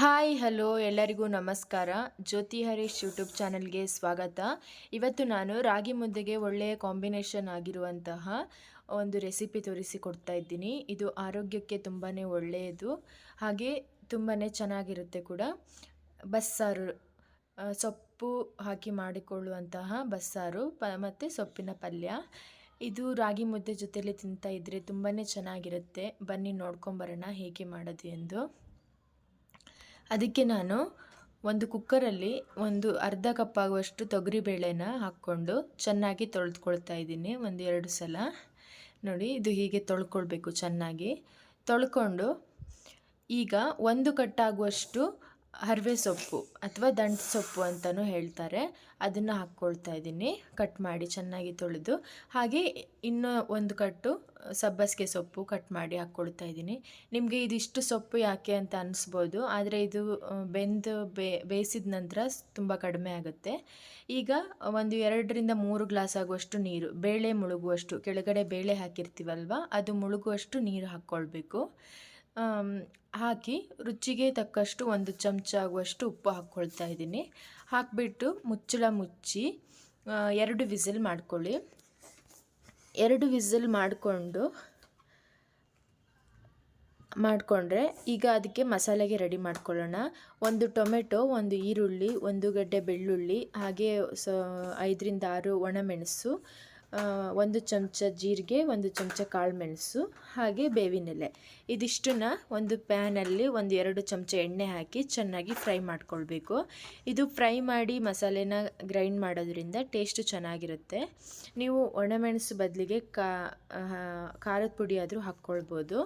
Hi, hello, ಎಲ್ಲರಿಗೂ ನಮಸ್ಕಾರ. ಜ್ಯೋತಿ Harish YouTube ಚಾನಲ್ಗೆ ಸ್ವಾಗತ. ಇವತ್ತು ನಾನು ರಾಗಿ ಮುದ್ದೆಗೆ ಒಳ್ಳೆಯ ಕಾಂಬಿನೇಷನ್ ಆಗಿರುವಂತಹ ಒಂದು ರೆಸಿಪಿ ತೋರಿಸಿಕೊಡ್ತಾ ಇದ್ದೀನಿ. ಇದು ಆರೋಗ್ಯಕ್ಕೆ ತುಂಬಾ ಒಳ್ಳೆಯದು. ಹಾಗೆ ತುಂಬಾ ಚೆನ್ನಾಗಿರುತ್ತೆ ಕೂಡ. ಬಸ್ಸಾರು ಸೊಪ್ಪು ಹಾಕಿ ಮಾಡಿಕೊಳ್ಳುವಂತಹ ಬಸ್ಸಾರು, ಪ, ಮತ್ತು ಸೊಪ್ಪಿನ ಪಲ್ಯ. ಇದು ರಾಗಿ ಮುದ್ದೆ ಜೊತೆಯಲ್ಲಿ ತಿಂತಾ ಇದ್ದರೆ ತುಂಬಾ ಚೆನ್ನಾಗಿರುತ್ತೆ. ಬನ್ನಿ ನೋಡ್ಕೊಂಬರೋಣ ಹೇಗೆ ಮಾಡೋದು ಎಂದು. ಅದಕ್ಕೆ ನಾನು ಒಂದು ಕುಕ್ಕರಲ್ಲಿ ಒಂದು ಅರ್ಧ ಕಪ್ ಆಗುವಷ್ಟು ತೊಗರಿಬೇಳೆನ ಹಾಕ್ಕೊಂಡು ಚೆನ್ನಾಗಿ ತೊಳೆದುಕೊಳ್ತಾ ಇದ್ದೀನಿ ಒಂದು ಎರಡು ಸಲ. ನೋಡಿ, ಇದು ಹೀಗೆ ತೊಳ್ಕೊಳ್ಬೇಕು ಚೆನ್ನಾಗಿ. ತೊಳ್ಕೊಂಡು ಈಗ ಒಂದು ಕಟ್ಟಾಗುವಷ್ಟು ಹರವೆ ಸೊಪ್ಪು ಅಥವಾ ದಂಟು ಸೊಪ್ಪು ಅಂತಲೂ ಹೇಳ್ತಾರೆ. ಅದನ್ನು ಹಾಕ್ಕೊಳ್ತಾ ಇದ್ದೀನಿ ಕಟ್ ಮಾಡಿ ಚೆನ್ನಾಗಿ ತೊಳೆದು. ಹಾಗೆ ಇನ್ನೂ ಒಂದು ಕಟ್ಟು ಸಬ್ಬಸಿಗೆ ಸೊಪ್ಪು ಕಟ್ ಮಾಡಿ ಹಾಕ್ಕೊಳ್ತಾ ಇದ್ದೀನಿ ನಿಮಗೆ ಇದಿಷ್ಟು ಸೊಪ್ಪು ಯಾಕೆ ಅಂತ ಅನಿಸ್ಬೋದು. ಆದರೆ ಇದು ಬೆಂದು ಬೇಯಿಸಿದ ನಂತರ ತುಂಬ ಕಡಿಮೆ ಆಗುತ್ತೆ. ಈಗ ಒಂದು ಎರಡರಿಂದ ಮೂರು ಗ್ಲಾಸ್ ಆಗುವಷ್ಟು ನೀರು, ಬೇಳೆ ಮುಳುಗುವಷ್ಟು, ಕೆಳಗಡೆ ಬೇಳೆ ಹಾಕಿರ್ತೀವಲ್ವ, ಅದು ಮುಳುಗುವಷ್ಟು ನೀರು ಹಾಕ್ಕೊಳ್ಬೇಕು. ಹಾಕಿ ರುಚಿಗೆ ತಕ್ಕಷ್ಟು ಒಂದು ಚಮಚ ಆಗುವಷ್ಟು ಉಪ್ಪು ಹಾಕ್ಕೊಳ್ತಾ ಇದ್ದೀನಿ. ಹಾಕಿಬಿಟ್ಟು ಮುಚ್ಚಳ ಮುಚ್ಚಿ ಎರಡು ವಿಸಿಲ್ ಮಾಡ್ಕೊಳ್ಳಿ. ಎರಡು ವಿಸಿಲ್ ಮಾಡಿಕೊಂಡು, ಮಾಡಿಕೊಂಡ್ರೆ ಈಗ ಅದಕ್ಕೆ ಮಸಾಲೆಗೆ ರೆಡಿ ಮಾಡ್ಕೊಳ್ಳೋಣ. ಒಂದು ಟೊಮೆಟೊ, ಒಂದು ಈರುಳ್ಳಿ, ಒಂದು ಗಡ್ಡೆ ಬೆಳ್ಳುಳ್ಳಿ, ಹಾಗೆ ಸ ಐದರಿಂದ ಆರು ಒಣಮೆಣಸು ಒಂದು ಚಮಚ ಜೀರಿಗೆ, ಒಂದು ಚಮಚ ಕಾಳುಮೆಣಸು, ಹಾಗೆ ಬೇವಿನೆಲೆ. ಇದಿಷ್ಟನ್ನ ಒಂದು ಪ್ಯಾನಲ್ಲಿ ಒಂದು ಎರಡು ಚಮಚ ಎಣ್ಣೆ ಹಾಕಿ ಚೆನ್ನಾಗಿ ಫ್ರೈ ಮಾಡ್ಕೊಳ್ಬೇಕು. ಇದು ಫ್ರೈ ಮಾಡಿ ಮಸಾಲೆನ ಗ್ರೈಂಡ್ ಮಾಡೋದ್ರಿಂದ ಟೇಸ್ಟು ಚೆನ್ನಾಗಿರುತ್ತೆ. ನೀವು ಒಣಮೆಣಸು ಬದಲಿಗೆ ಖಾರದ ಪುಡಿ ಆದರೂ ಹಾಕ್ಕೊಳ್ಬೋದು.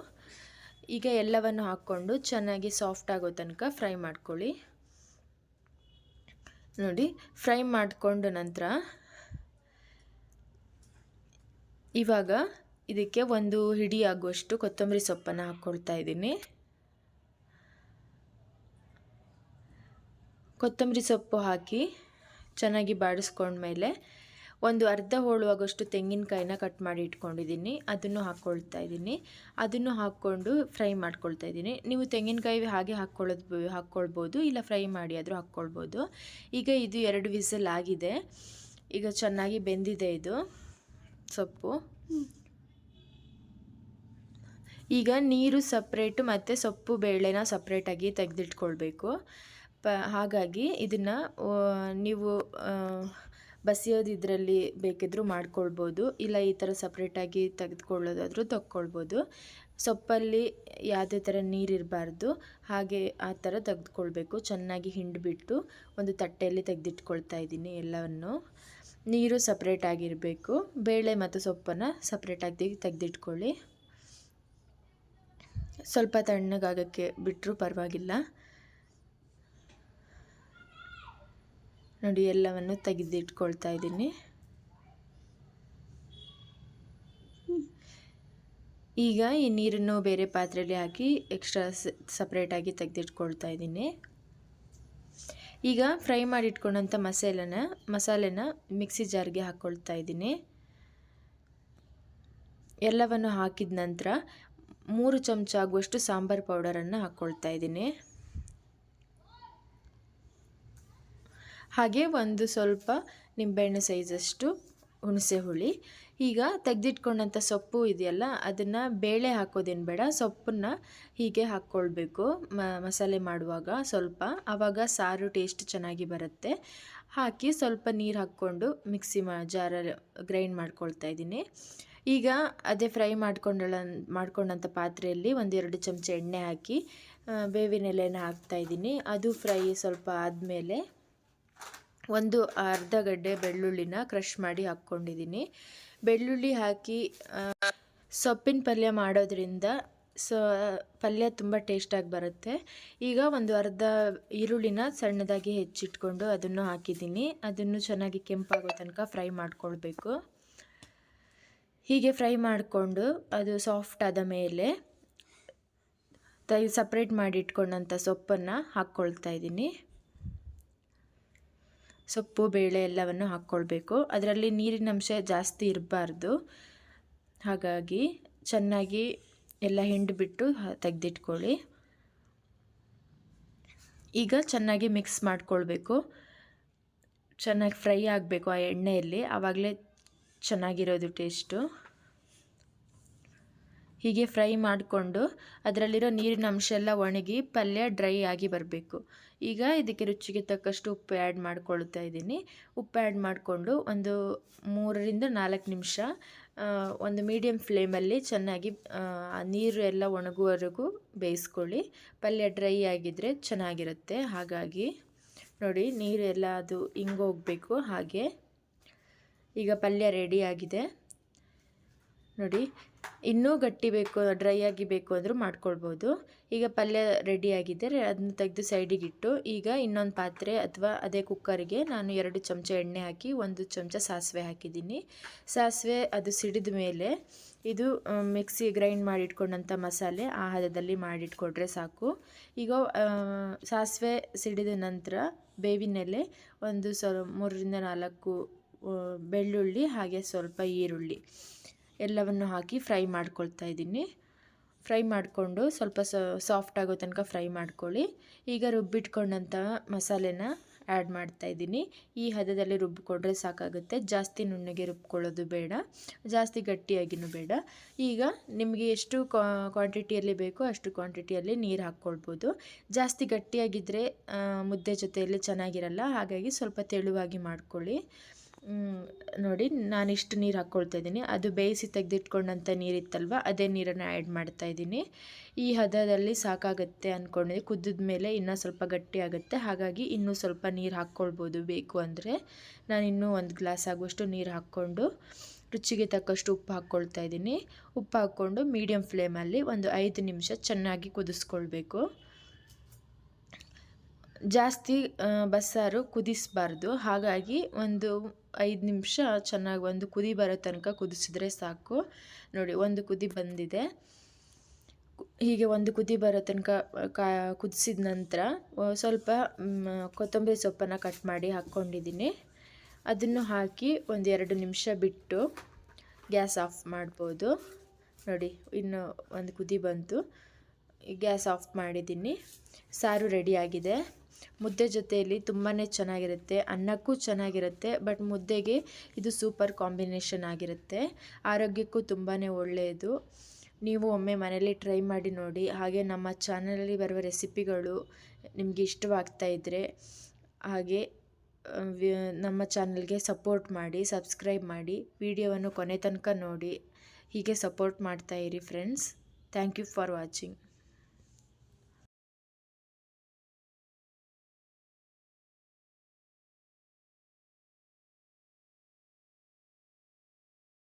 ಈಗ ಎಲ್ಲವನ್ನು ಹಾಕ್ಕೊಂಡು ಚೆನ್ನಾಗಿ ಸಾಫ್ಟ್ ಆಗೋ ತನಕ ಫ್ರೈ ಮಾಡ್ಕೊಳ್ಳಿ. ನೋಡಿ, ಫ್ರೈ ಮಾಡಿಕೊಂಡ ನಂತರ ಇವಾಗ ಇದಕ್ಕೆ ಒಂದು ಹಿಡಿ ಆಗುವಷ್ಟು ಕೊತ್ತಂಬರಿ ಸೊಪ್ಪನ್ನು ಹಾಕ್ಕೊಳ್ತಾ ಇದ್ದೀನಿ. ಕೊತ್ತಂಬರಿ ಸೊಪ್ಪು ಹಾಕಿ ಚೆನ್ನಾಗಿ ಬಾಡಿಸ್ಕೊಂಡ್ಮೇಲೆ ಒಂದು ಅರ್ಧ ಹೋಳುವಾಗಷ್ಟು ತೆಂಗಿನಕಾಯಿನ ಕಟ್ ಮಾಡಿ ಇಟ್ಕೊಂಡಿದ್ದೀನಿ. ಅದನ್ನು ಹಾಕ್ಕೊಳ್ತಾ ಇದ್ದೀನಿ. ಅದನ್ನು ಹಾಕ್ಕೊಂಡು ಫ್ರೈ ಮಾಡ್ಕೊಳ್ತಾ ಇದ್ದೀನಿ. ನೀವು ತೆಂಗಿನಕಾಯಿ ಹಾಗೆ ಹಾಕ್ಕೊಳ್ಳೋದು ಹಾಕ್ಕೊಳ್ಬೋದು, ಇಲ್ಲ ಫ್ರೈ ಮಾಡಿ ಆದರೂ ಹಾಕ್ಕೊಳ್ಬೋದು. ಈಗ ಇದು ಎರಡು ವಿಸಲ್ ಆಗಿದೆ. ಈಗ ಚೆನ್ನಾಗಿ ಬೆಂದಿದೆ ಇದು. ಸೊಪ್ಪು. ಈಗ ನೀರು ಸಪ್ರೇಟು ಮತ್ತು ಸೊಪ್ಪು ಬೇಳೆನ ಸಪ್ರೇಟಾಗಿ ತೆಗೆದಿಟ್ಕೊಳ್ಬೇಕು. ಪ, ಹಾಗಾಗಿ ಇದನ್ನು ನೀವು ಬಸಿಯೋದಿದ್ರಲ್ಲಿ ಬಸಿಯೋದು ಇದರಲ್ಲಿ ಬೇಕಿದ್ರೂ ಮಾಡ್ಕೊಳ್ಬೋದು. ಇಲ್ಲ ಈ ಥರ ಸಪ್ರೇಟಾಗಿ ತೆಗೆದುಕೊಳ್ಳೋದಾದರೂ ತಕ್ಕೊಳ್ಬೋದು. ಸೊಪ್ಪಲ್ಲಿ ಯಾವುದೇ ಥರ ನೀರಿರಬಾರ್ದು ಹಾಗೆ ಆ ಥರ ತೆಗೆದುಕೊಳ್ಬೇಕು. ಚೆನ್ನಾಗಿ ಹಿಂಡಿಬಿಟ್ಟು ಒಂದು ತಟ್ಟೆಯಲ್ಲಿ ತೆಗೆದಿಟ್ಕೊಳ್ತಾ ಇದ್ದೀನಿ ಎಲ್ಲವನ್ನು. ನೀರು ಸಪ್ರೇಟ್ ಆಗಿರಬೇಕು. ಬೇಳೆ ಮತ್ತು ಸೊಪ್ಪನ್ನು ಸಪ್ರೇಟಾಗಿ ತೆಗೆದಿಟ್ಕೊಳ್ಳಿ. ಸ್ವಲ್ಪ ತಣ್ಣಗಾಗೋಕ್ಕೆ ಬಿಟ್ಟರೂ ಪರವಾಗಿಲ್ಲ. ನೋಡಿ, ಎಲ್ಲವನ್ನು ತೆಗೆದಿಟ್ಕೊಳ್ತಾ ಇದ್ದೀನಿ. ಈಗ ಈ ನೀರನ್ನು ಬೇರೆ ಪಾತ್ರೆಯಲ್ಲಿ ಹಾಕಿ ಎಕ್ಸ್ಟ್ರಾ ಸಪ್ರೇಟಾಗಿ ತೆಗೆದಿಟ್ಕೊಳ್ತಾ ಇದ್ದೀನಿ. ಈಗ ಫ್ರೈ ಮಾಡಿ ಇಟ್ಕೊಂಡಂಥ ಮಸಾಲೆನ ಮಸಾಲೆನ ಮಿಕ್ಸಿ ಜಾರ್ಗೆ ಹಾಕ್ಕೊಳ್ತಾ ಇದ್ದೀನಿ. ಎಲ್ಲವನ್ನು ಹಾಕಿದ ನಂತರ ಮೂರು ಚಮಚ ಆಗುವಷ್ಟು ಸಾಂಬಾರು ಪೌಡರನ್ನು ಹಾಕ್ಕೊಳ್ತಾ ಇದ್ದೀನಿ. ಹಾಗೆ ಒಂದು ಸ್ವಲ್ಪ ನಿಂಬೆಹಣ್ಣು ಸೈಜಷ್ಟು ಹುಣಸೆ ಹುಳಿ. ಈಗ ತೆಗೆದಿಟ್ಕೊಂಡಂಥ ಸೊಪ್ಪು ಇದೆಯಲ್ಲ, ಅದನ್ನು ಬೇಳೆ ಹಾಕೋದೇನು ಬೇಡ, ಸೊಪ್ಪನ್ನು ಹೀಗೆ ಹಾಕ್ಕೊಳ್ಬೇಕು. ಮಸಾಲೆ ಮಾಡುವಾಗ ಸ್ವಲ್ಪ. ಆವಾಗ ಸಾರು ಟೇಸ್ಟ್ ಚೆನ್ನಾಗಿ ಬರುತ್ತೆ. ಹಾಕಿ ಸ್ವಲ್ಪ ನೀರು ಹಾಕ್ಕೊಂಡು ಮಿಕ್ಸಿ ಮಾ ಜಾರ ಗ್ರೈಂಡ್ ಮಾಡ್ಕೊಳ್ತಾ ಇದ್ದೀನಿ. ಈಗ ಅದೇ ಫ್ರೈ ಮಾಡ್ಕೊಂಡಳ, ಮಾಡ್ಕೊಂಡಂಥ ಪಾತ್ರೆಯಲ್ಲಿ ಒಂದೆರಡು ಚಮಚ ಎಣ್ಣೆ ಹಾಕಿ ಬೇವಿನ ಎಲೆನ ಹಾಕ್ತಾ ಇದ್ದೀನಿ. ಅದು ಫ್ರೈ ಸ್ವಲ್ಪ ಆದಮೇಲೆ ಒಂದು ಅರ್ಧ ಗಡ್ಡೆ ಬೆಳ್ಳುಳ್ಳಿನ ಕ್ರಷ್ ಮಾಡಿ ಹಾಕ್ಕೊಂಡಿದ್ದೀನಿ. ಬೆಳ್ಳುಳ್ಳಿ ಹಾಕಿ ಸೊಪ್ಪಿನ ಪಲ್ಯ ಮಾಡೋದ್ರಿಂದ ಸೊ, ಪಲ್ಯ ತುಂಬ ಟೇಸ್ಟಾಗಿ ಬರುತ್ತೆ. ಈಗ ಒಂದು ಅರ್ಧ ಈರುಳ್ಳಿನ ಸಣ್ಣದಾಗಿ ಹೆಚ್ಚಿಟ್ಕೊಂಡು ಅದನ್ನು ಹಾಕಿದ್ದೀನಿ. ಅದನ್ನು ಚೆನ್ನಾಗಿ ಕೆಂಪಾಗೋ ತನಕ ಫ್ರೈ ಮಾಡ್ಕೊಳ್ಬೇಕು. ಹೀಗೆ ಫ್ರೈ ಮಾಡಿಕೊಂಡು ಅದು ಸಾಫ್ಟ್ ಆದ ಮೇಲೆ ತೈ ಸಪ್ರೇಟ್ ಮಾಡಿ ಇಟ್ಕೊಂಡಂಥ ಸೊಪ್ಪನ್ನು ಹಾಕ್ಕೊಳ್ತಾ ಇದ್ದೀನಿ. ಸೊಪ್ಪು, ಬೇಳೆ ಎಲ್ಲವನ್ನು ಹಾಕ್ಕೊಳ್ಬೇಕು. ಅದರಲ್ಲಿ ನೀರಿನ ಅಂಶ ಜಾಸ್ತಿ ಇರಬಾರ್ದು. ಹಾಗಾಗಿ ಚೆನ್ನಾಗಿ ಎಲ್ಲ ಹಿಂಡಿಬಿಟ್ಟು ತೆಗೆದಿಟ್ಕೊಳ್ಳಿ. ಈಗ ಚೆನ್ನಾಗಿ ಮಿಕ್ಸ್ ಮಾಡಿಕೊಳ್ಬೇಕು. ಚೆನ್ನಾಗಿ ಫ್ರೈ ಆಗಬೇಕು ಆ ಎಣ್ಣೆಯಲ್ಲಿ. ಆವಾಗಲೇ ಚೆನ್ನಾಗಿರೋದು ಟೇಸ್ಟು. ಹೀಗೆ ಫ್ರೈ ಮಾಡಿಕೊಂಡು ಅದರಲ್ಲಿರೋ ನೀರಿನ ಅಂಶ ಎಲ್ಲ ಒಣಗಿ ಪಲ್ಯ ಡ್ರೈ ಆಗಿ ಬರಬೇಕು. ಈಗ ಇದಕ್ಕೆ ರುಚಿಗೆ ತಕ್ಕಷ್ಟು ಉಪ್ಪು ಆ್ಯಡ್ ಮಾಡ್ಕೊಳ್ತಾ ಇದ್ದೀನಿ. ಉಪ್ಪು ಆ್ಯಡ್ ಮಾಡಿಕೊಂಡು ಒಂದು ಮೂರರಿಂದ ನಾಲ್ಕು ನಿಮಿಷ ಒಂದು ಮೀಡಿಯಮ್ ಫ್ಲೇಮಲ್ಲಿ ಚೆನ್ನಾಗಿ ನೀರು ಎಲ್ಲ ಒಣಗುವವರೆಗೂ ಬೇಯಿಸ್ಕೊಳ್ಳಿ. ಪಲ್ಯ ಡ್ರೈ ಆಗಿದ್ದರೆ ಚೆನ್ನಾಗಿರುತ್ತೆ. ಹಾಗಾಗಿ ನೋಡಿ ನೀರು ಎಲ್ಲ ಅದು ಹಿಂಗೋಗಬೇಕು ಹಾಗೆ ಈಗ ಪಲ್ಯ ರೆಡಿ ಆಗಿದೆ. ನೋಡಿ, ಇನ್ನೂ ಗಟ್ಟಿ ಬೇಕು, ಡ್ರೈ ಆಗಿ ಬೇಕು ಅಂದರೂ ಮಾಡ್ಕೊಳ್ಬೋದು. ಈಗ ಪಲ್ಯ ರೆಡಿಯಾಗಿದೆ ಅದನ್ನ ತೆಗೆದು ಸೈಡಿಗೆ ಇಟ್ಟು, ಈಗ ಇನ್ನೊಂದು ಪಾತ್ರೆ ಅಥವಾ ಅದೇ ಕುಕ್ಕರ್ಗೆ ನಾನು ಎರಡು ಚಮಚ ಎಣ್ಣೆ ಹಾಕಿ, ಒಂದು ಚಮಚ ಸಾಸಿವೆ ಹಾಕಿದ್ದೀನಿ. ಸಾಸಿವೆ ಅದು ಸಿಡಿದ ಮೇಲೆ ಇದು ಮಿಕ್ಸಿ ಗ್ರೈಂಡ್ ಮಾಡಿಟ್ಕೊಂಡಂಥ ಮಸಾಲೆ ಆ ಹದದಲ್ಲಿ ಮಾಡಿಟ್ಕೊಟ್ರೆ ಸಾಕು. ಈಗ ಸಾಸಿವೆ ಸಿಡಿದ ನಂತರ ಬೇವಿನೆಲೆ ಒಂದು ಸ್ವ ಮೂರರಿಂದ ನಾಲ್ಕು ಬೆಳ್ಳುಳ್ಳಿ, ಹಾಗೆ ಸ್ವಲ್ಪ ಈರುಳ್ಳಿ. ಎಲ್ಲವನ್ನು ಹಾಕಿ ಫ್ರೈ ಮಾಡ್ಕೊಳ್ತಾ ಇದ್ದೀನಿ. ಫ್ರೈ ಮಾಡಿಕೊಂಡು ಸ್ವಲ್ಪ ಸಾಫ್ಟ್ ಆಗೋ ತನಕ ಫ್ರೈ ಮಾಡ್ಕೊಳ್ಳಿ. ಈಗ ರುಬ್ಬಿಟ್ಕೊಂಡಂಥ ಮಸಾಲೆನ ಆ್ಯಡ್ ಮಾಡ್ತಾ ಇದ್ದೀನಿ. ಈ ಹದದಲ್ಲಿ ರುಬ್ಬಿಕೊಂಡ್ರೆ ಸಾಕಾಗುತ್ತೆ. ಜಾಸ್ತಿ ನುಣ್ಣಗೆ ರುಬ್ಕೊಳ್ಳೋದು ಬೇಡ. ಜಾಸ್ತಿ ಗಟ್ಟಿಯಾಗಿನೂ ಬೇಡ. ಈಗ ನಿಮಗೆ ಎಷ್ಟು ಕ್ವಾಂಟಿಟಿಯಲ್ಲಿ ಬೇಕೋ ಅಷ್ಟು ಕ್ವಾಂಟಿಟಿಯಲ್ಲಿ ನೀರು ಹಾಕ್ಕೊಳ್ಬೋದು. ಜಾಸ್ತಿ ಗಟ್ಟಿಯಾಗಿದ್ದರೆ ಮುದ್ದೆ ಜೊತೆಯಲ್ಲಿ ಚೆನ್ನಾಗಿರಲ್ಲ. ಹಾಗಾಗಿ ಸ್ವಲ್ಪ ತೆಳುವಾಗಿ ಮಾಡ್ಕೊಳ್ಳಿ. ನೋಡಿ ನಾನು ಇಷ್ಟು ನೀರು ಹಾಕ್ಕೊಳ್ತಾ ಇದ್ದೀನಿ. ಅದು ಬೇಯಿಸಿ ತೆಗೆದಿಟ್ಕೊಂಡಂಥ ನೀರಿತ್ತಲ್ವ, ಅದೇ ನೀರನ್ನು ಆ್ಯಡ್ ಮಾಡ್ತಾ ಇದ್ದೀನಿ. ಈ ಹದದಲ್ಲಿ ಸಾಕಾಗುತ್ತೆ ಅಂದ್ಕೊಂಡಿದ್ದೆ ಕುದ್ದಿದ ಮೇಲೆ ಇನ್ನೂ ಸ್ವಲ್ಪ ಗಟ್ಟಿ ಆಗುತ್ತೆ. ಹಾಗಾಗಿ ಇನ್ನೂ ಸ್ವಲ್ಪ ನೀರು ಹಾಕ್ಕೊಳ್ಬೋದು ಬೇಕು ಅಂದರೆ ನಾನು ಇನ್ನೂ ಒಂದು ಗ್ಲಾಸ್ ಆಗುವಷ್ಟು ನೀರು ಹಾಕ್ಕೊಂಡು ರುಚಿಗೆ ತಕ್ಕಷ್ಟು ಉಪ್ಪು ಹಾಕ್ಕೊಳ್ತಾ ಇದ್ದೀನಿ. ಉಪ್ಪು ಹಾಕ್ಕೊಂಡು ಮೀಡಿಯಮ್ ಫ್ಲೇಮಲ್ಲಿ ಒಂದು ಐದು ನಿಮಿಷ ಚೆನ್ನಾಗಿ ಕುದಿಸ್ಕೊಳ್ಬೇಕು. ಜಾಸ್ತಿ ಬಸ್ಸಾರು ಕುದಿಸಬಾರ್ದು. ಹಾಗಾಗಿ ಒಂದು ಐದು ನಿಮಿಷ ಚೆನ್ನಾಗಿ ಒಂದು ಕುದಿ ಬರೋ ತನಕ ಕುದಿಸಿದ್ರೆ ಸಾಕು. ನೋಡಿ, ಒಂದು ಕುದಿ ಬಂದಿದೆ. ಹೀಗೆ ಒಂದು ಕುದಿ ಬರೋ ತನಕ, ಕಾ, ಕುದಿಸಿದ ನಂತರ ಸ್ವಲ್ಪ ಕೊತ್ತಂಬರಿ ಸೊಪ್ಪನ್ನು ಕಟ್ ಮಾಡಿ ಹಾಕ್ಕೊಂಡಿದ್ದೀನಿ. ಅದನ್ನು ಹಾಕಿ ಒಂದು ಎರಡು ನಿಮಿಷ ಬಿಟ್ಟು ಗ್ಯಾಸ್ ಆಫ್ ಮಾಡ್ಬೋದು. ನೋಡಿ, ಇನ್ನು ಒಂದು ಕುದಿ ಬಂತು. ಗ್ಯಾಸ್ ಆಫ್ ಮಾಡಿದ್ದೀನಿ. ಸಾರು ರೆಡಿಯಾಗಿದೆ ಮುದ್ದೆ ಜೊತೆಯಲ್ಲಿ ತುಂಬಾ ಚೆನ್ನಾಗಿರುತ್ತೆ, ಅನ್ನಕ್ಕೂ ಚೆನ್ನಾಗಿರುತ್ತೆ, ಬಟ್ ಮುದ್ದೆಗೆ ಇದು ಸೂಪರ್ ಕಾಂಬಿನೇಷನ್ ಆಗಿರುತ್ತೆ. ಆರೋಗ್ಯಕ್ಕೂ ತುಂಬಾ ಒಳ್ಳೆಯದು. ನೀವು ಒಮ್ಮೆ ಮನೇಲಿ ಟ್ರೈ ಮಾಡಿ ನೋಡಿ. ಹಾಗೆ ನಮ್ಮ ಚಾನಲಲ್ಲಿ ಬರುವ ರೆಸಿಪಿಗಳು ನಿಮಗೆ ಇಷ್ಟವಾಗ್ತಾ ಇದ್ದರೆ ಹಾಗೆ ನಮ್ಮ ಚಾನಲ್ಗೆ ಸಪೋರ್ಟ್ ಮಾಡಿ, ಸಬ್ಸ್ಕ್ರೈಬ್ ಮಾಡಿ, ವಿಡಿಯೋವನ್ನು ಕೊನೆ ತನಕ ನೋಡಿ. ಹೀಗೆ support ಮಾಡ್ತಾಯಿರಿ friends thank you for watching